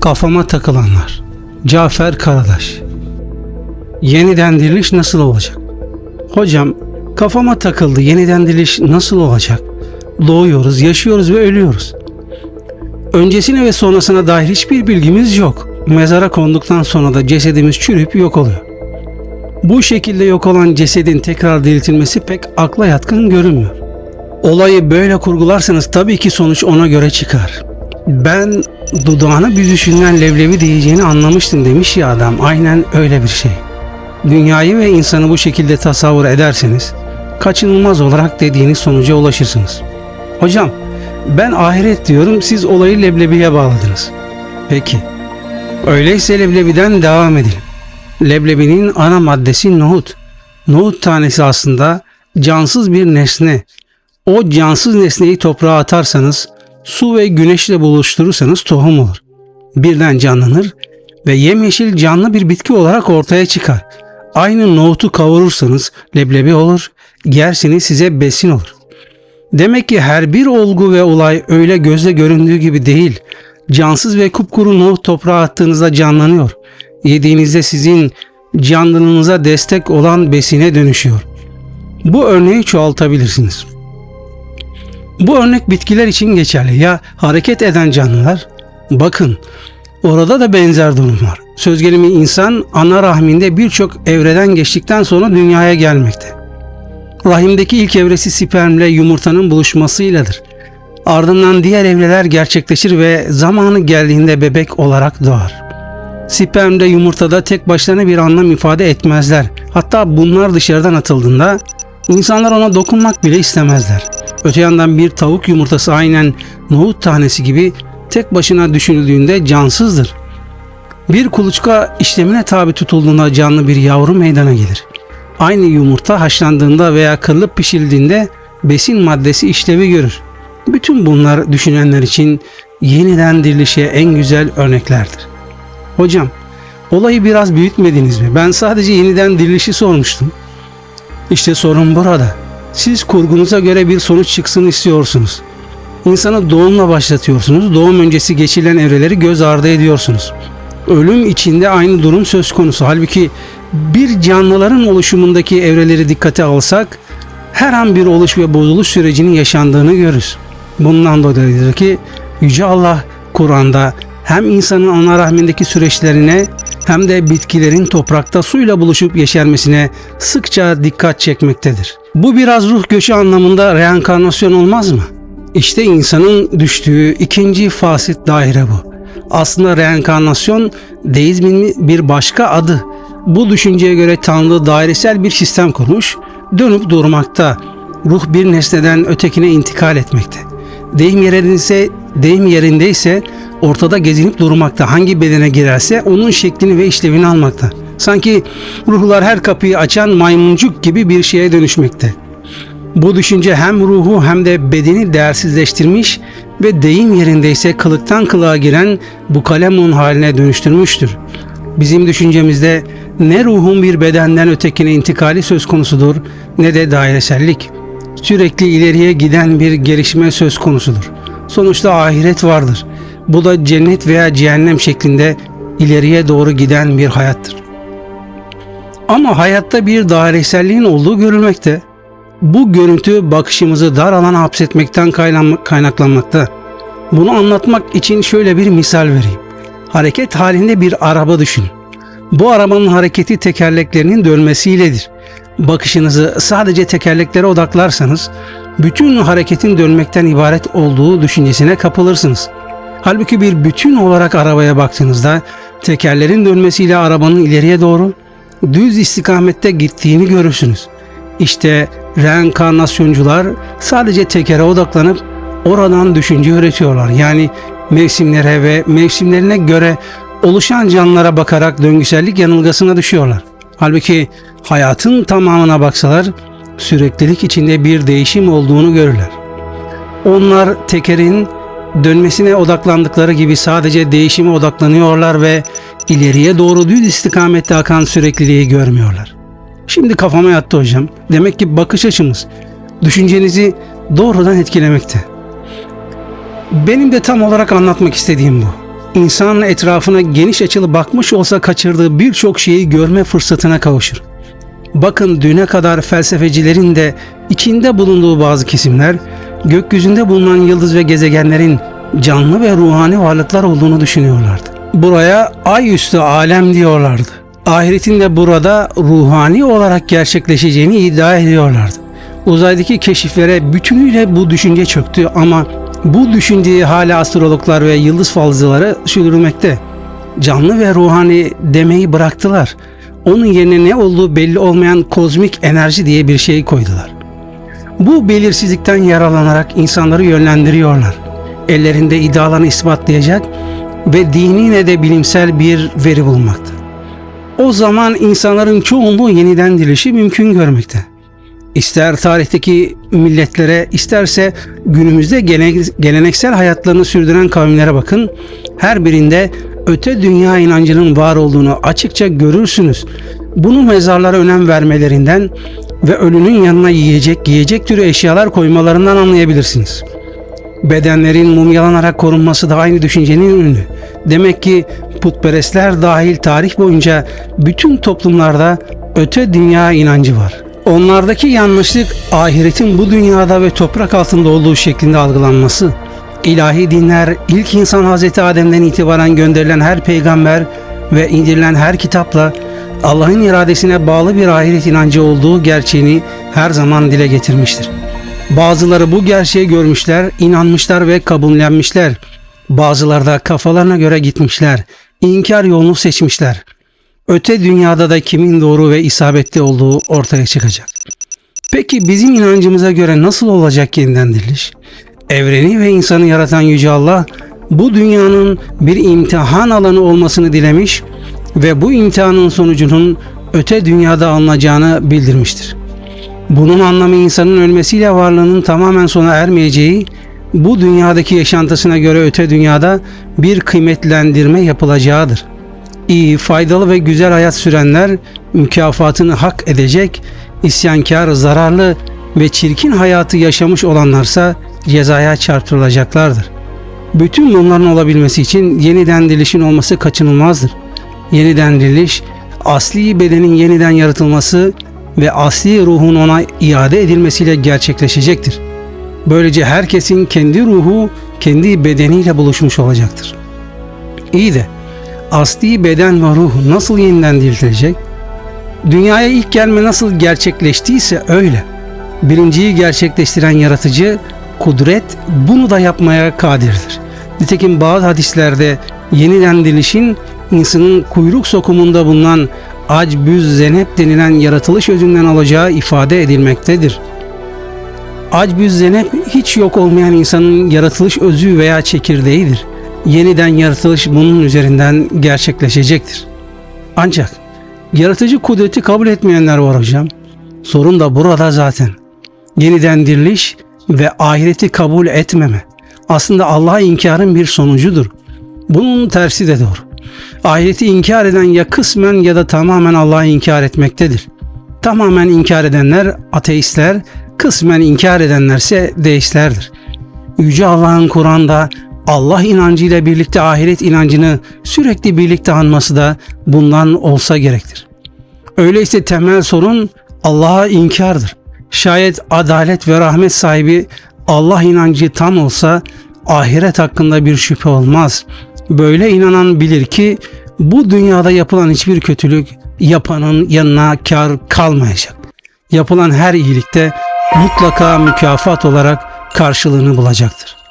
Kafama takılanlar. Cafer Karadaş. Yeniden diriliş nasıl olacak? Hocam, kafama takıldı. Yeniden diriliş nasıl olacak? Doğuyoruz, yaşıyoruz ve ölüyoruz. Öncesine ve sonrasına dair hiçbir bilgimiz yok. Mezara konduktan sonra da cesedimiz çürüyüp yok oluyor. Bu şekilde yok olan cesedin tekrar diriltilmesi pek akla yatkın görünmüyor. Olayı böyle kurgularsanız tabii ki sonuç ona göre çıkar. Ben dudağına büzüşünden leblebi diyeceğini anlamıştım demiş ya adam. Aynen öyle bir şey. Dünyayı ve insanı bu şekilde tasavvur ederseniz kaçınılmaz olarak dediğiniz sonuca ulaşırsınız. Hocam ben ahiret diyorum siz olayı leblebiye bağladınız. Peki. Öyleyse leblebiden devam edelim. Leblebinin ana maddesi nohut. Nohut tanesi aslında cansız bir nesne. O cansız nesneyi toprağa atarsanız, su ve güneşle buluşturursanız tohum olur. Birden canlanır ve yemyeşil canlı bir bitki olarak ortaya çıkar. Aynı nohutu kavurursanız leblebi olur, yersiniz size besin olur. Demek ki her bir olgu ve olay öyle gözle göründüğü gibi değil. Cansız ve kupkuru nohut toprağa attığınızda canlanıyor. Yediğinizde sizin canlılığınıza destek olan besine dönüşüyor. Bu örneği çoğaltabilirsiniz. Bu örnek bitkiler için geçerli. Ya hareket eden canlılar? Bakın orada da benzer durum var. Söz gelimi insan ana rahminde birçok evreden geçtikten sonra dünyaya gelmekte. Rahimdeki ilk evresi spermle yumurtanın buluşmasıyladır. Ardından diğer evreler gerçekleşir ve zamanı geldiğinde bebek olarak doğar. Spermde yumurtada tek başlarına bir anlam ifade etmezler. Hatta bunlar dışarıdan atıldığında insanlar ona dokunmak bile istemezler. Öte yandan bir tavuk yumurtası aynen nohut tanesi gibi tek başına düşünüldüğünde cansızdır. Bir kuluçka işlemine tabi tutulduğunda canlı bir yavru meydana gelir. Aynı yumurta haşlandığında veya kırılıp pişirildiğinde besin maddesi işlevi görür. Bütün bunlar düşünenler için yeniden dirilişe en güzel örneklerdir. Hocam, olayı biraz büyütmediniz mi? Ben sadece yeniden dirilişi sormuştum. İşte sorun burada. Siz kurgunuza göre bir sonuç çıksın istiyorsunuz. İnsanı doğumla başlatıyorsunuz. Doğum öncesi geçilen evreleri göz ardı ediyorsunuz. Ölüm içinde aynı durum söz konusu. Halbuki bir canlıların oluşumundaki evreleri dikkate alsak her an bir oluş ve bozuluş sürecinin yaşandığını görürüz. Bundan dolayıdır ki Yüce Allah Kur'an'da hem insanın ana rahmindeki süreçlerine hem de bitkilerin toprakta suyla buluşup yeşermesine sıkça dikkat çekmektedir. Bu biraz ruh göçü anlamında reenkarnasyon olmaz mı? İşte insanın düştüğü ikinci fasit daire bu. Aslında reenkarnasyon deizmin bir başka adı. Bu düşünceye göre Tanrı dairesel bir sistem kurmuş, dönüp durmakta. Ruh bir nesneden ötekine intikal etmekte. Deyim yerindeyse, deyim yerindeyse ortada gezinip durmakta. Hangi bedene girerse onun şeklini ve işlevini almakta. Sanki ruhlar her kapıyı açan maymuncuk gibi bir şeye dönüşmekte. Bu düşünce hem ruhu hem de bedeni değersizleştirmiş ve deyim yerindeyse kılıktan kılığa giren bu kalemun haline dönüştürmüştür. Bizim düşüncemizde ne ruhun bir bedenden ötekine intikali söz konusudur ne de dairesellik. Sürekli ileriye giden bir gelişme söz konusudur. Sonuçta ahiret vardır. Bu da cennet veya cehennem şeklinde ileriye doğru giden bir hayattır. Ama hayatta bir daireselliğin olduğu görülmekte. Bu görüntü bakışımızı dar alana hapsetmekten kaynaklanmakta. Bunu anlatmak için şöyle bir misal vereyim. Hareket halinde bir araba düşün. Bu arabanın hareketi tekerleklerinin dönmesiyledir. Bakışınızı sadece tekerleklere odaklarsanız bütün hareketin dönmekten ibaret olduğu düşüncesine kapılırsınız. Halbuki bir bütün olarak arabaya baktığınızda tekerlerin dönmesiyle arabanın ileriye doğru düz istikamette gittiğini görürsünüz. İşte reenkarnasyoncular sadece tekere odaklanıp oradan düşünce üretiyorlar. Yani mevsimlere ve mevsimlerine göre oluşan canlılara bakarak döngüsellik yanılgısına düşüyorlar. Halbuki hayatın tamamına baksalar süreklilik içinde bir değişim olduğunu görürler. Onlar tekerin dönmesine odaklandıkları gibi sadece değişime odaklanıyorlar ve ileriye doğru düz istikamette akan sürekliliği görmüyorlar. Şimdi kafama yattı hocam. Demek ki bakış açımız düşüncenizi doğrudan etkilemekte. Benim de tam olarak anlatmak istediğim bu. İnsan etrafına geniş açılı bakmış olsa kaçırdığı birçok şeyi görme fırsatına kavuşur. Bakın düne kadar felsefecilerin de içinde bulunduğu bazı kesimler gökyüzünde bulunan yıldız ve gezegenlerin canlı ve ruhani varlıklar olduğunu düşünüyorlardı. Buraya ay üstü alem diyorlardı. Ahiretin de burada ruhani olarak gerçekleşeceğini iddia ediyorlardı. Uzaydaki keşiflere bütünüyle bu düşünce çöktü ama bu düşünceyi hala astrologlar ve yıldız falcıları sürdürmekte. Canlı ve ruhani demeyi bıraktılar. Onun yerine ne olduğu belli olmayan kozmik enerji diye bir şey koydular. Bu belirsizlikten yararlanarak insanları yönlendiriyorlar. Ellerinde iddialarını ispatlayacak ve dini ne de bilimsel bir veri bulmakta. O zaman insanların çoğunluğu yeniden dirilişi mümkün görmekte. İster tarihteki milletlere, isterse günümüzde gele- geleneksel hayatlarını sürdüren kavimlere bakın. Her birinde öte dünya inancının var olduğunu açıkça görürsünüz. Bunu mezarlara önem vermelerinden ve ölünün yanına yiyecek, giyecek türü eşyalar koymalarından anlayabilirsiniz. Bedenlerin mumyalanarak korunması da aynı düşüncenin ürünü. Demek ki putperestler dahil tarih boyunca bütün toplumlarda öte dünya inancı var. Onlardaki yanlışlık ahiretin bu dünyada ve toprak altında olduğu şeklinde algılanması. İlahi dinler ilk insan Hazreti Adem'den itibaren gönderilen her peygamber ve indirilen her kitapla Allah'ın iradesine bağlı bir ahiret inancı olduğu gerçeğini her zaman dile getirmiştir. Bazıları bu gerçeği görmüşler, inanmışlar ve kabullenmişler. Bazıları da kafalarına göre gitmişler, inkar yolunu seçmişler. Öte dünyada da kimin doğru ve isabetli olduğu ortaya çıkacak. Peki bizim inancımıza göre nasıl olacak yeniden diriliş? Evreni ve insanı yaratan Yüce Allah bu dünyanın bir imtihan alanı olmasını dilemiş ve bu imtihanın sonucunun öte dünyada alınacağını bildirmiştir. Bunun anlamı insanın ölmesiyle varlığının tamamen sona ermeyeceği, bu dünyadaki yaşantısına göre öte dünyada bir kıymetlendirme yapılacağıdır. İyi, faydalı ve güzel hayat sürenler mükafatını hak edecek, isyankar, zararlı ve çirkin hayatı yaşamış olanlarsa cezaya çarptırılacaklardır. Bütün bunların olabilmesi için yeniden dirilişin olması kaçınılmazdır. Yeniden diriliş, asli bedenin yeniden yaratılması ve asli ruhun ona iade edilmesiyle gerçekleşecektir. Böylece herkesin kendi ruhu, kendi bedeniyle buluşmuş olacaktır. İyi de asli beden ve ruh nasıl yeniden dirilecek? Dünyaya ilk gelme nasıl gerçekleştiyse öyle. Birinciyi gerçekleştiren yaratıcı, kudret bunu da yapmaya kadirdir. Nitekim bazı hadislerde yeniden dirilişin insanın kuyruk sokumunda bulunan acbüz zenep denilen yaratılış özünden alacağı ifade edilmektedir. Acbüz zenep hiç yok olmayan insanın yaratılış özü veya çekirdeğidir. Yeniden yaratılış bunun üzerinden gerçekleşecektir. Ancak yaratıcı kudreti kabul etmeyenler var hocam. Sorun da burada zaten. Yeniden diriliş ve ahireti kabul etmeme aslında Allah'a inkarın bir sonucudur. Bunun tersi de doğru. Ahireti inkar eden ya kısmen ya da tamamen Allah'ı inkar etmektedir. Tamamen inkar edenler ateistler, kısmen inkar edenlerse deistlerdir. Yüce Allah'ın Kur'an'da Allah inancıyla birlikte ahiret inancını sürekli birlikte anması da bundan olsa gerektir. Öyleyse temel sorun Allah'a inkardır. Şayet adalet ve rahmet sahibi Allah inancı tam olsa ahiret hakkında bir şüphe olmaz. Böyle inanan bilir ki bu dünyada yapılan hiçbir kötülük yapanın yanına kar kalmayacak. Yapılan her iyilikte mutlaka mükafat olarak karşılığını bulacaktır.